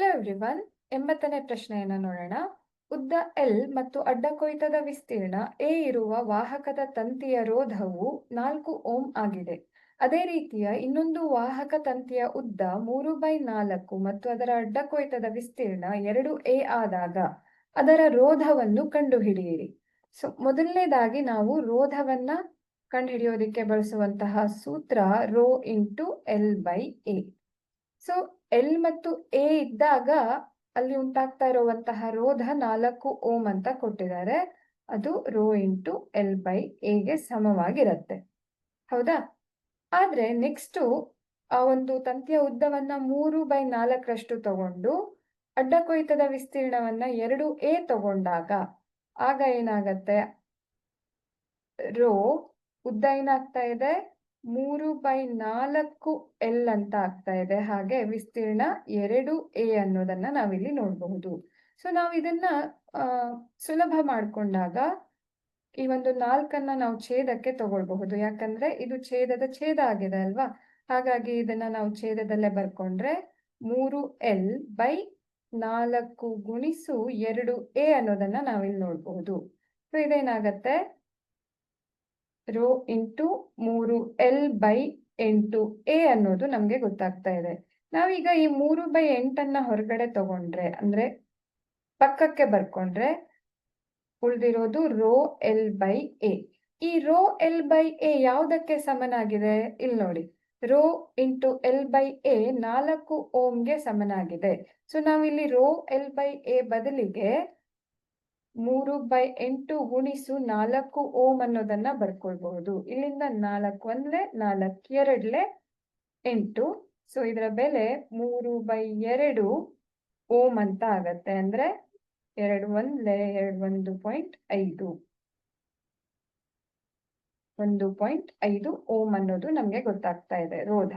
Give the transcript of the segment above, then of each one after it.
Hello everyone ಎಂಬತ್ತನೇ ಪ್ರಶ್ನೆಯನ್ನು ನೋಡೋಣ. ಉದ್ದ ಎಲ್ ಮತ್ತು ಅಡ್ಡ ಕೊಯ್ತದ ವಿಸ್ತೀರ್ಣ ಎ ಇರುವ ವಾಹಕದ ತಂತಿಯ ರೋಧವು ನಾಲ್ಕು ಓಂ ಆಗಿದೆ. ಅದೇ ರೀತಿಯ ಇನ್ನೊಂದು ವಾಹಕ ತಂತಿಯ ಉದ್ದ ಮೂರು ಬೈ ನಾಲ್ಕು ಮತ್ತು ಅದರ ಅಡ್ಡ ಕೊಯ್ತದ ವಿಸ್ತೀರ್ಣ ಎರಡು ಎ ಆದಾಗ ಅದರ ರೋಧವನ್ನು ಕಂಡುಹಿಡಿಯಿರಿ. ಸೊ, ಮೊದಲನೇದಾಗಿ ನಾವು ರೋಧವನ್ನ ಕಂಡುಹಿಡಿಯೋದಕ್ಕೆ ಬಳಸುವಂತಹ ಸೂತ್ರ rho into L by A. So L ಮತ್ತು ಎ ಇದ್ದಾಗ ಅಲ್ಲಿ ಉಂಟಾಗ್ತಾ ಇರುವಂತಹ ರೋಧ ನಾಲ್ಕು ಓಮ್ ಅಂತ ಕೊಟ್ಟಿದ್ದಾರೆ. ಅದು ರೋ ಇಂಟು ಎಲ್ ಬೈ ಎಗೆ ಸಮವಾಗಿರುತ್ತೆ. ಹೌದಾ? ಆದ್ರೆ ನೆಕ್ಸ್ಟ್ ಆ ಒಂದು ತಂತಿಯ ಉದ್ದವನ್ನ ಮೂರು ಬೈ ನಾಲ್ಕರಷ್ಟು ತಗೊಂಡು ಅಡ್ಡ ಕೊಯ್ತದ ವಿಸ್ತೀರ್ಣವನ್ನ ಎರಡು ಎ ತಗೊಂಡಾಗ ಆಗ ಏನಾಗತ್ತೆ? ರೋ ಉದ್ದ ಏನಾಗ್ತಾ ಇದೆ? ಮೂರು ಬೈ ನಾಲ್ಕು ಎಲ್ ಅಂತ ಆಗ್ತಾ ಇದೆ. ಹಾಗೆ ವಿಸ್ತೀರ್ಣ ಎರಡು ಎ ಅನ್ನೋದನ್ನ ನಾವಿಲ್ಲಿ ನೋಡಬಹುದು. ಸೊ ನಾವು ಇದನ್ನ ಸುಲಭ ಮಾಡ್ಕೊಂಡಾಗ ಈ ಒಂದು ನಾಲ್ಕನ್ನ ನಾವು ಛೇದಕ್ಕೆ ತಗೊಳ್ಬಹುದು. ಯಾಕಂದ್ರೆ ಇದು ಛೇದದ ಛೇದ ಆಗಿದೆ ಅಲ್ವಾ? ಹಾಗಾಗಿ ಇದನ್ನ ನಾವು ಛೇದದಲ್ಲೇ ಬರ್ಕೊಂಡ್ರೆ ಮೂರು ಎಲ್ ಬೈ ನಾಲ್ಕು ಗುಣಿಸು ಎರಡು ಎ ಅನ್ನೋದನ್ನ ನಾವಿಲ್ಲಿ ನೋಡಬಹುದು. ಸೊ ಇದೇನಾಗತ್ತೆ? ರೋ ಇಂಟು ಮೂರು ಎಲ್ ಬೈ ಎಂಟು ಎ ಅನ್ನೋದು ನಮ್ಗೆ ಗೊತ್ತಾಗ್ತಾ ಇದೆ. ನಾವೀಗ ಈ ಮೂರು ಬೈ ಎಂಟನ್ನ ಹೊರಗಡೆ ತಗೊಂಡ್ರೆ, ಅಂದ್ರೆ ಪಕ್ಕಕ್ಕೆ ಬರ್ಕೊಂಡ್ರೆ ಉಳಿದಿರೋದು ರೋ ಎಲ್ ಬೈ ಎ ಈ ರೋ ಎಲ್ ಬೈ ಎ ಯಾವುದಕ್ಕೆ ಸಮನಾಗಿದೆ? ಇಲ್ಲಿ ನೋಡಿ. Rho into L by A ನಾಲ್ಕು ಓಮ್ಗೆ ಸಮನಾಗಿದೆ. ಸೊ ನಾವಿಲ್ಲಿ ರೋ ಎಲ್ ಬೈ ಎ ಬದಲಿಗೆ ಮೂರು ಬೈ ಎಂಟು ಗುಣಿಸು ನಾಲ್ಕು ಓಮ್ ಅನ್ನೋದನ್ನ ಬರ್ಕೊಳ್ಬಹುದು. ಇಲ್ಲಿಂದ ನಾಲ್ಕು ಒಂದ್ಲೆ ನಾಲ್ಕು ಎರಡ್ಲೆ ಎಂಟು. ಸೊ ಇದರ ಬೆಲೆ ಮೂರು ಬೈ ಎರಡು ಓಮ್ ಅಂತ ಆಗತ್ತೆ. ಅಂದ್ರೆ ಎರಡು ಒಂದ್ಲೆ ಎರಡು ಒಂದು ಪಾಯಿಂಟ್ ಐದು. ಒಂದು ಪಾಯಿಂಟ್ ಐದು ಓಮ್ ಅನ್ನೋದು ನಮ್ಗೆ ಗೊತ್ತಾಗ್ತಾ ಇದೆ ರೋಧ.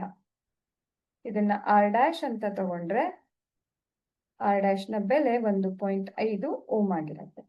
ಇದನ್ನ ಆರ್ ಡ್ಯಾಶ್ ಅಂತ ತಗೊಂಡ್ರೆ ಆರ್ ಡ್ಯಾಶ್ನ ಬೆಲೆ ಒಂದು ಪಾಯಿಂಟ್ ಐದು ಓಮ್ ಆಗಿರುತ್ತೆ.